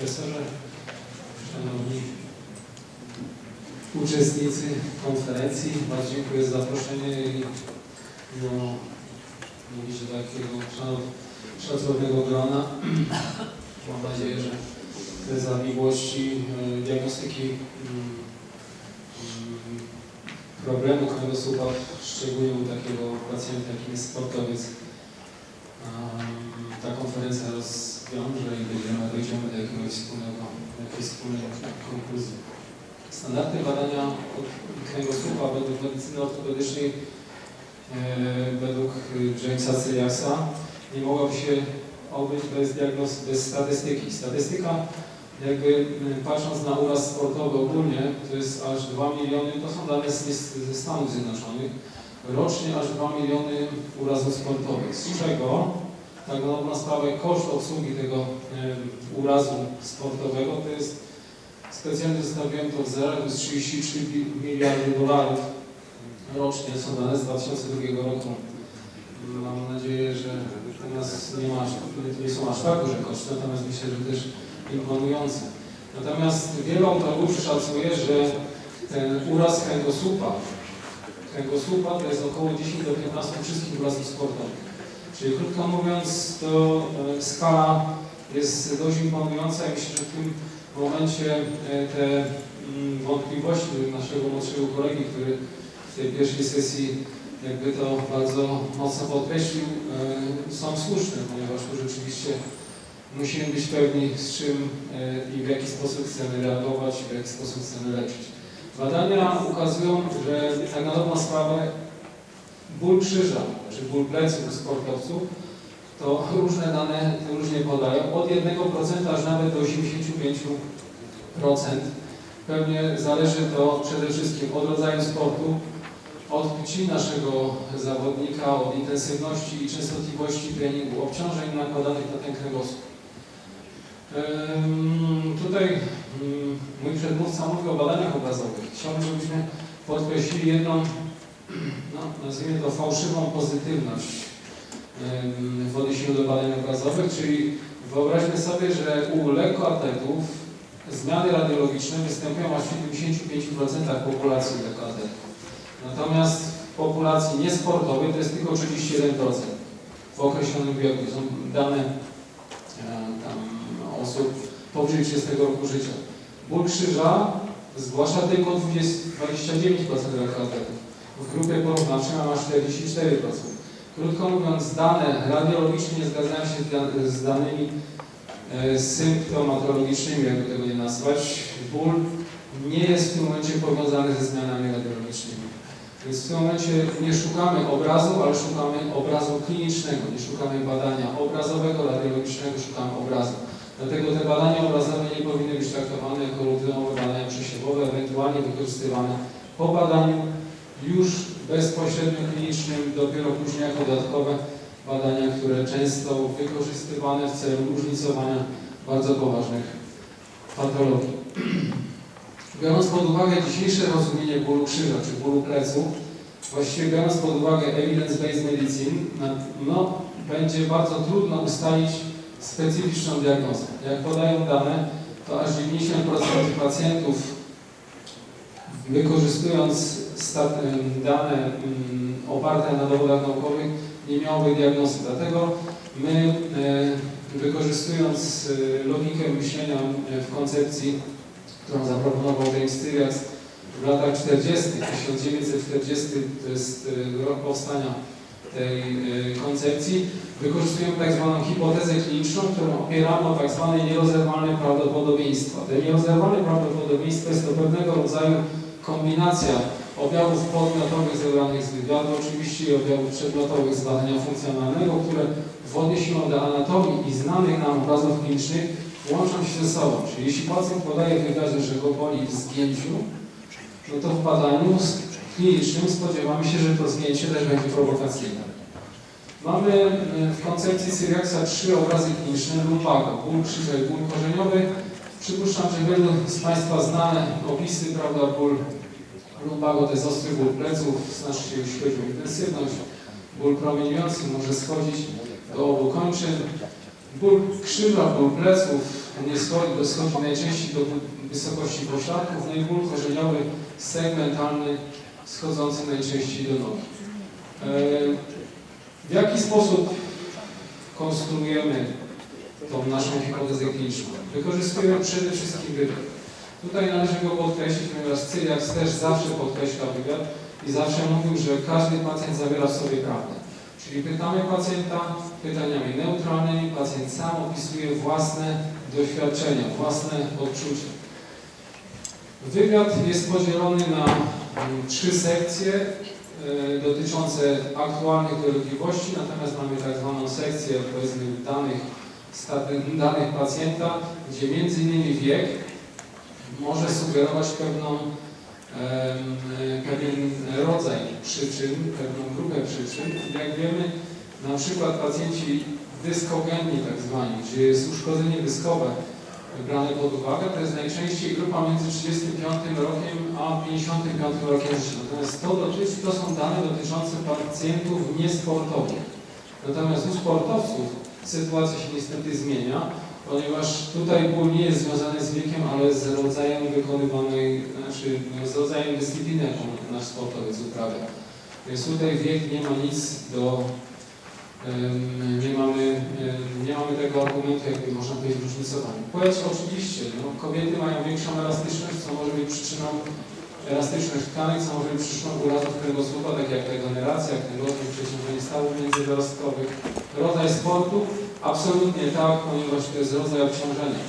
profesorze, szanowni uczestnicy konferencji, bardzo dziękuję za zaproszenie i no, do takiego szacownego grona. Mam nadzieję, że te zawiłości e, diagnostyki mm, mm, problemu kręgosłupa, szczególnie u takiego pacjenta, jakim jest sportowiec, ta konferencja rozwiąże i będziemy, dojdziemy do jakiegoś wspólnego, jakiejś wspólnej konkluzji. Standardy badania od- kręgosłupa według medycyny ortopedycznej e, według Jamesa Cyriasa nie mogłaby się obyć bez diagnoz, bez statystyki. Statystyka jakby patrząc na uraz sportowy ogólnie, to jest aż 2 miliony, to są dane ze Stanów Zjednoczonych, rocznie aż 2 miliony urazów sportowych, z czego tak na sprawę koszt obsługi tego urazu sportowego to jest, specjalnie zostawiłem to w zerach, to jest 33 bi- miliardy dolarów rocznie, są dane z 2002 roku. Mam nadzieję, że nas nie, ma, nie są aż tak duże koszty, natomiast myślę, że też imponujące. Natomiast wielu autorów szacuje, że ten uraz kręgosłupa, kręgosłupa to jest około 10 do 15 wszystkich urazów sportowych. Czyli krótko mówiąc, to e, skala jest dość imponująca i myślę, że w tym momencie e, te mm, wątpliwości naszego młodszego kolegi, który w tej pierwszej sesji jakby to bardzo mocno podkreślił, e, są słuszne, ponieważ tu rzeczywiście musimy być pewni z czym i w jaki sposób chcemy reagować, w jaki sposób chcemy leczyć. Badania ukazują, że tak na dobrą sprawę ból krzyża, czy ból pleców sportowców, to różne dane różnie podają, od 1% aż nawet do 85%. Pewnie zależy to przede wszystkim od rodzaju sportu, od płci naszego zawodnika, od intensywności i częstotliwości treningu, obciążeń nakładanych na ten kręgosłup. Tutaj ym, mój przedmówca mówił o badaniach obrazowych. Chciałbym, żebyśmy podkreślili jedną, no, nazwijmy to fałszywą pozytywność w odniesieniu do badań obrazowych, czyli wyobraźmy sobie, że u lekkoatletów zmiany radiologiczne występują aż w 75% populacji lekkoatletów. Natomiast w populacji niesportowej to jest tylko 31% w określonym wieku. Są dane e, tam osób powyżej 30 roku życia. Ból krzyża zgłasza tylko 20, 29% lekkoatletów. W grupie porównawczej ma 44%. Krótko mówiąc, dane radiologiczne nie zgadzają się z danymi e, symptomatologicznymi, jakby tego nie nazwać. Ból nie jest w tym momencie powiązany ze zmianami radiologicznymi. Więc w tym momencie nie szukamy obrazu, ale szukamy obrazu klinicznego, nie szukamy badania obrazowego, radiologicznego, szukamy obrazu. Dlatego te badania obrazowe nie powinny być traktowane jako rutynowe badania przesiewowe, ewentualnie wykorzystywane po badaniu już bezpośrednio klinicznym, dopiero później jako dodatkowe badania, które często wykorzystywane w celu różnicowania bardzo poważnych patologii. Biorąc pod uwagę dzisiejsze rozumienie bólu krzyża czy bólu pleców, właściwie biorąc pod uwagę evidence-based medicine, no, będzie bardzo trudno ustalić specyficzną diagnozę. Jak podają dane, to aż 90% pacjentów wykorzystując dane oparte na dowodach naukowych nie miałoby diagnozy. Dlatego my e, wykorzystując e, logikę myślenia e, w koncepcji którą zaproponował James Tyrias w latach 40. 1940 to jest rok powstania tej koncepcji. Wykorzystujemy tak zwaną hipotezę kliniczną, którą opieramy o tak zwane nierozerwalne prawdopodobieństwa. Te nierozerwalne prawdopodobieństwo jest to pewnego rodzaju kombinacja objawów podmiotowych zebranych z wywiadu, oczywiście i objawów przedmiotowych z badania funkcjonalnego, które w odniesieniu do anatomii i znanych nam obrazów klinicznych łączą się ze sobą. Czyli jeśli pacjent podaje w wywiadzie, że go boli w zgięciu, no to w badaniu klinicznym spodziewamy się, że to zgięcie też będzie prowokacyjne. Mamy y, w koncepcji Syriaksa trzy obrazy kliniczne ból krzyża i ból korzeniowy. Przypuszczam, że wielu z Państwa zna opisy, prawda, ból lumbago to jest ostry ból pleców, znaczy się jeśli chodzi o intensywność. Ból promieniujący może schodzić do obu kończyn. Ból krzyża, ból pleców nie schodzi, do- schodzi najczęściej do wysokości pośladków, no i ból korzeniowy segmentalny schodzący najczęściej do nogi. E, W jaki sposób konstruujemy tą naszą hipotezę kliniczną? Wykorzystujemy przede wszystkim wywiad. Tutaj należy go podkreślić, ponieważ Cyriax też zawsze podkreśla wywiad i zawsze mówił, że każdy pacjent zawiera w sobie prawdę. Czyli pytamy pacjenta pytaniami neutralnymi, pacjent sam opisuje własne doświadczenia, własne odczucia. Wywiad jest podzielony na mm, trzy sekcje e, dotyczące aktualnych dolegliwości, natomiast mamy tak zwaną sekcję powiedzmy danych, danych pacjenta, gdzie między innymi wiek może sugerować pewną, pewien rodzaj przyczyn, pewną grupę przyczyn. Jak wiemy, na przykład pacjenci dyskogenni tak zwani, gdzie jest uszkodzenie dyskowe brane pod uwagę, to jest najczęściej grupa między 35 rokiem a 55 rokiem życia. Natomiast to, dotyczy, to są dane dotyczące pacjentów niesportowych. Natomiast u sportowców sytuacja się niestety zmienia, ponieważ tutaj ból nie jest związany z wiekiem, ale z rodzajem wykonywanej, znaczy z rodzajem dyscypliny, jaką nasz sportowiec uprawia. Więc tutaj wiek nie ma nic do Nie mamy, nie mamy tego argumentu, jakby można powiedzieć, różnicowania. Płeć oczywiście, no, kobiety mają większą elastyczność, co może być przyczyną elastyczność tkanek, co może być przyczyną urazów kręgosłupa, tak jak regeneracja, kręgosłup, przeciążenie stawów międzywyrostkowych. Rodzaj sportu? Absolutnie tak, ponieważ to jest rodzaj obciążenia.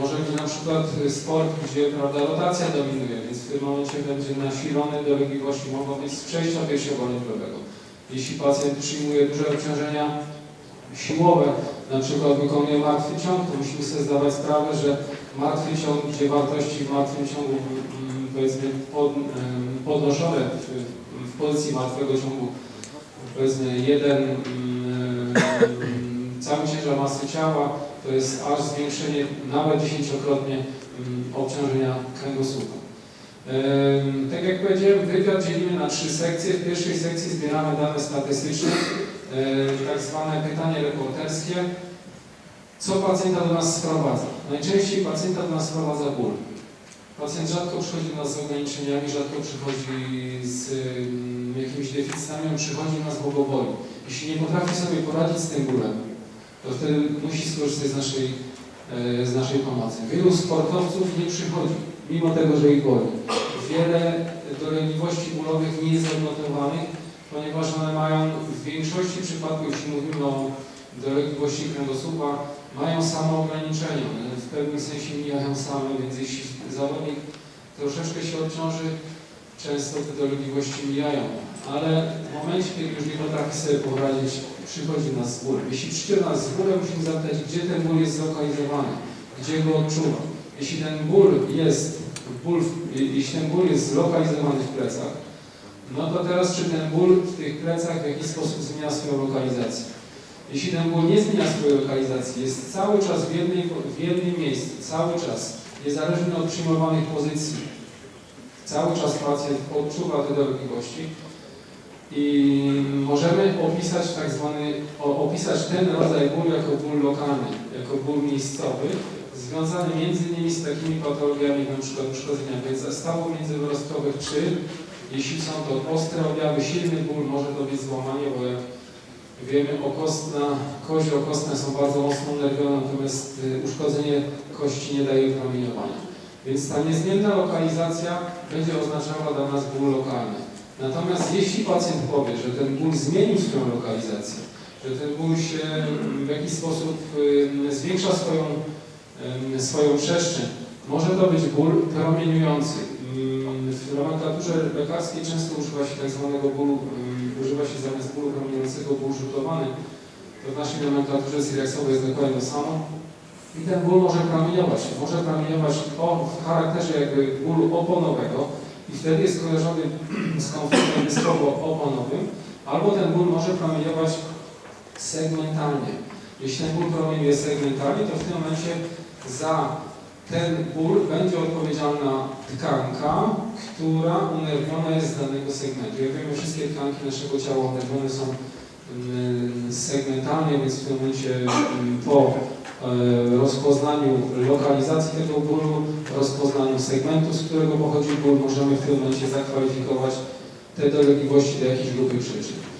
Może być na przykład sport, gdzie prawda, rotacja dominuje, więc w tym momencie będzie nasilone dolegliwości, mogą być z przejścia piersiowo-lędźwiowego. Jeśli pacjent przyjmuje duże obciążenia siłowe, na przykład wykonuje martwy ciąg, to musimy sobie zdawać sprawę, że martwy ciąg, gdzie wartości w martwym ciągu powiedzmy pod, podnoszone w, w pozycji martwego ciągu powiedzmy jeden cały ciężar masy ciała to jest aż zwiększenie nawet dziesięciokrotnie obciążenia kręgosłupa. Tak jak powiedziałem, wywiad dzielimy na trzy sekcje. W pierwszej sekcji zbieramy dane statystyczne, tak zwane pytanie reporterskie. Co pacjenta do nas sprowadza? Najczęściej pacjenta do nas sprowadza ból. Pacjent rzadko przychodzi nas z ograniczeniami, rzadko przychodzi z mm, jakimiś deficytami, on przychodzi nas, bo go boli. Jeśli nie potrafi sobie poradzić z tym bólem, to wtedy musi skorzystać z naszej, e, z naszej pomocy. Wielu sportowców nie przychodzi, mimo tego, że ich boli. Wiele dolegliwości bólowych nie jest odnotowanych, ponieważ one mają w większości przypadków, jeśli mówimy o dolegliwości kręgosłupa, mają samo ograniczenia. One w pewnym sensie mijają same, więc jeśli zawodnik troszeczkę się odciąży, często te dolegliwości mijają. Ale w momencie, kiedy już nie potrafi sobie poradzić, przychodzi nas z. Jeśli przyjdzie nas z bólem, musimy zapytać, gdzie ten ból jest zlokalizowany, gdzie go odczuwa. Jeśli ten ból jest, ból, jeśli ten ból jest zlokalizowany w plecach, no to teraz czy ten ból w tych plecach w jakiś sposób zmienia swoją lokalizację? Jeśli ból nie zmienia swojej lokalizacji, jest cały czas w, jednej, w jednym miejscu, cały czas, niezależnie od przyjmowanych pozycji, cały czas pacjent odczuwa te dolegliwości i możemy opisać tak zwany, opisać ten rodzaj bólu jako ból lokalny, jako ból miejscowy, związany między innymi z takimi patologiami, na przykład uszkodzenia stawów międzywyrostkowych, czy jeśli są to ostre objawy, silny ból, może to być złamanie, bo jak wiemy, okostna, kości okostne są bardzo mocno unerwione, natomiast y, uszkodzenie kości nie daje promieniowania. Więc ta niezmienna lokalizacja będzie oznaczała dla nas ból lokalny. Natomiast jeśli pacjent powie, że ten ból zmienił swoją lokalizację, że ten ból się mm, w jakiś sposób y, zwiększa swoją, y, swoją przestrzeń, może to być ból promieniujący. Mm, W nomenklaturze lekarskiej często używa się tak zwanego bólu, y, używa się zamiast bólu promieniującego ból rzutowany. To w naszej nomenklaturze syriaksowej jest dokładnie to samo. I ten ból może promieniować. Może promieniować o, w charakterze jakby bólu oponowego i wtedy jest kojarzony z konfliktem dyskowo-oponowym, albo ten ból może promieniować segmentalnie. Jeśli ten ból promieniuje segmentalnie, to w tym momencie za ten ból będzie odpowiedzialna tkanka, która unerwiona jest z danego segmentu. Jak wiemy, wszystkie tkanki naszego ciała unerwione są mm, segmentalnie, więc w tym momencie mm, po e, rozpoznaniu lokalizacji tego bólu, rozpoznaniu segmentu, z którego pochodzi ból, możemy w tym momencie zakwalifikować te dolegliwości do jakiejś grupy przyczyn.